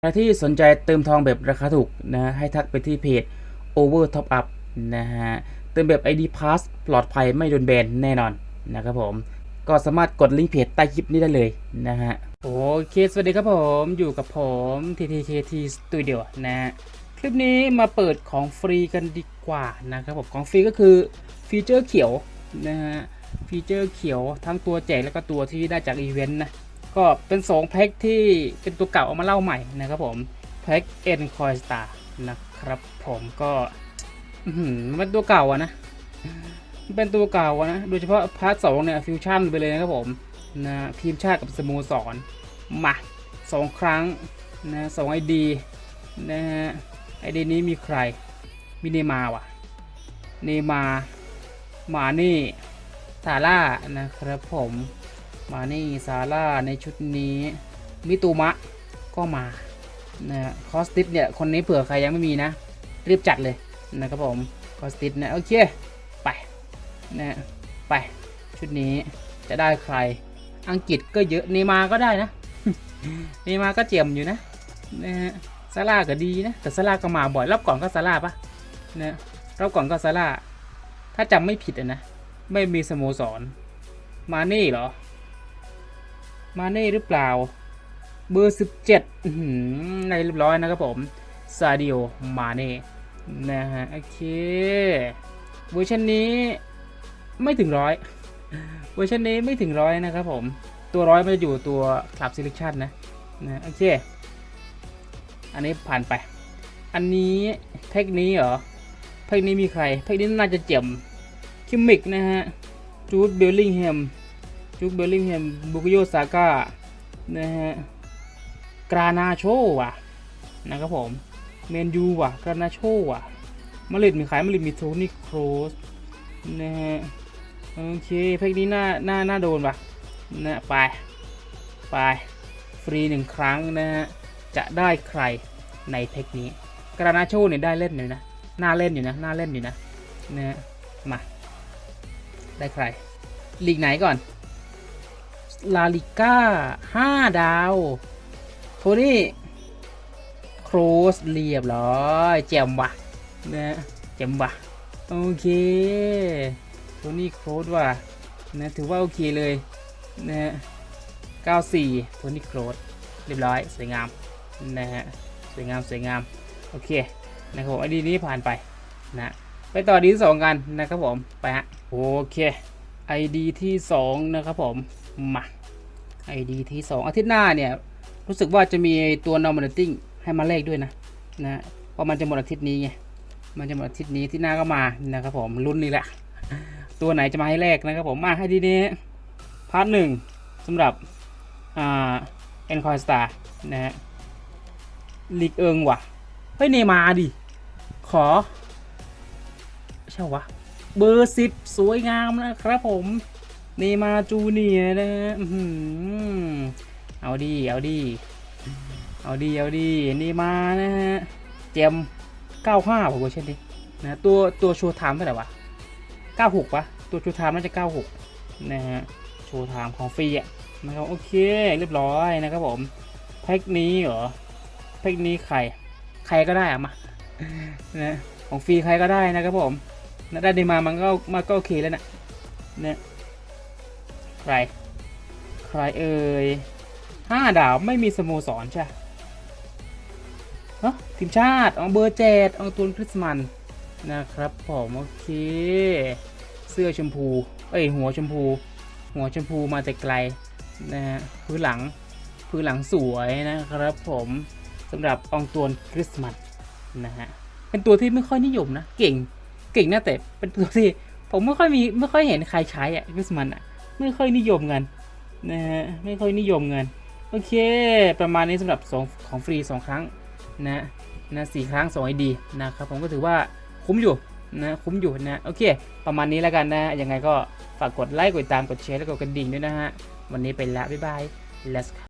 ใครที่สนใจเติมทองแบบราคาถูกนะให้ทักไปที่เพจ Over Top Up นะฮะเติมแบบ ID Pass ปลอดภัยไม่โดนแบนแน่นอนนะครับผม ก็สามารถกดลิงก์เพจใต้คลิปนี้ได้เลยนะฮะโอเค สวัสดีครับผมอยู่กับผม TTKT Studio นะฮะคลิปนี้มาเปิดของฟรีกันดีกว่านะครับผมของฟรีก็คือฟีเจอร์เขียวนะฮะฟีเจอร์เขียวทั้งตัวแจกแล้วก็ตัวที่ได้จากอีเวนต์นะ ก็เป็น2แพ็คที่เป็นตัวเก่าเอามาเล่าใหม่นะครับผมแพ็คเอ็นคอยสตาร์นะครับผมก็มันเป็นตัวเก่าอะนะมันเป็นตัวเก่าอะนะโดยเฉพาะพาร์ทสองเนี่ยฟิวชั่นไปเลยนะครับผมนะทีมชาติกับสโมสรมาสองครั้งนะสองไอดีนะฮะไอดีนี้มีใครมีเนมาว่ะเนมามานี่ซาร่านะครับผม มานี่ซาร่าในชุดนี้ มิตูมะก็มานะคอสติสเนี่ย คนนี้เผื่อใครยังไม่มีนะ รีบจัดเลยนะครับผมคอสติสนะโอเค ไปนะไป ชุดนี้จะได้ใคร อังกฤษก็เยอะเนมาก็ได้นะเนมาก็เจียมอยู่นะนะฮะซาร่าก็ดีนะ แต่ซาร่าก็มาบ่อยรอบก่อนก็ซาร่าปะนะรอบก่อนก็ซาร่าถ้าจำไม่ผิดอะนะ ไม่มีสโมสร มานี่เหรอ มาเน่หรือเปล่า เบอร์สิบเจ็ดในเรียบร้อยนะครับผมซาดิโอมาเน่นะฮะโอเคเวอร์ชันนี้ไม่ถึงร้อยเวอร์ชันนี้ไม่ถึงร้อยนะครับผม ตัวร้อยมันจะอยู่ตัวคลับ selection นะนะโอเค อันนี้ผ่านไป อันนี้แพ็กนี้เหรอแพ็กนี้มีใครแพ็กนี้น่าจะเจ็มคิมมิกนะฮะจูดเบลลิงแฮม จุกเบลลิงแฮมบุกโยซาก้านะฮะกรานาโชว่ะนะครับผมเมนยูว่ะกรานาโชว่ะมาดริดมีขายมาดริดมีโทนี่โครสนะฮะโอเคเพลงนี้น่าน่าน่าโดนว่ะนะไปไปฟรีหนึ่งครั้งนะฮะจะได้ใครในเพลงนี้กรานาโชเนี่ยได้เล่นอยู่นะน่าเล่นอยู่นะน่าเล่นอยู่นะนะฮะมาได้ใครลีกไหนก่อน ลาลิก้าห้าดาวโทนี่โครสเรียบร้อยแจมว่ะนะแจมว่ะ โอเคโทนี่โครสว่ะนะถือว่าโอเคเลยนะ94โทนี่โครสเรียบร้อยสวยงามนะฮะสวยงามสวยงามโอเคนะครับผมไอดีนี้ผ่านไปนะไปต่อดีที่สองกันนะครับผมไปฮะโอเค ID ที่ 2 นะครับผม มา ID ที่ 2 อาทิตย์หน้าเนี่ย รู้สึกว่าจะมีตัว nominating ให้มาเลขด้วยนะนะเพราะมันจะหมดอาทิตย์นี้ไงมันจะหมดอาทิตย์นี้ที่หน้าก็มานะครับผมรุ่นนี้แหละ ตัวไหนจะมาให้แลกนะครับผมมาให้ดีนี้พาร์ทหนึ่งสำหรับอ่าเอ็นคอยสตาร์นะฮะลีกเอิงว่ะเฮ้ยเนมาดิ ขอใช่วะ เบอร์สิบสวยงามนะครับผม เนมาจูเนียนะฮะอื้อหือเอาดี เอาดี เอาดี เอาดี เนมานะฮะ เจม95ผมว่าเช่นนี้นะตัวตัวโชว์ไทม์เท่าไหร่วะ96ปะตัวโชว์ไทม์น่าจะ96นะฮะ โชว์ไทม์ของฟรีอะนะครับโอเคเรียบร้อยนะครับผมแพ็กนี้เหรอแพ็กนี้ใครใครก็ได้อะมานะของฟรีใครก็ได้นะครับผมนะได้ดีมามันก็มันก็โอเคแล้วนะเนี่ย ร ใครเอ่ยห้าดาวไม่มีสโมสรใช่เนาะทีมชาติอาเบอร์เจ็ดอาตูนคริสมันนะครับผมโอเค เสื้อชมพู เอ้ยหัวชมพู หัวชมพูมาแต่ไกลนะฮะพื้นหลังพื้นหลังสวยนะครับผมสำหรับองตวนคริสมันนะฮะเป็นตัวที่ไม่ค่อยนิยมนะ เก่งเก่งนะแต่เป็นตัวที่ผมไม่ค่อยมีไม่ค่อยเห็นใครใช้อะวิสมันอะ ไม่ค่อยนิยมกันนะฮะไม่ค่อยนิยมกันโอเค ประมาณนี้สำหรับสองของฟรีสองครั้งนะนะสี่ครั้งสองไอดีนะครับผมก็ถือว่าคุ้มอยู่นะคุ้มอยู่นะโอเค ประมาณนี้แล้วกันนะยังไงก็ฝากกดไลค์กดติดตามกดแชร์แล้วก็กดกระดิ่งด้วยนะฮะวันนี้ไปละบ๊ายบาย let's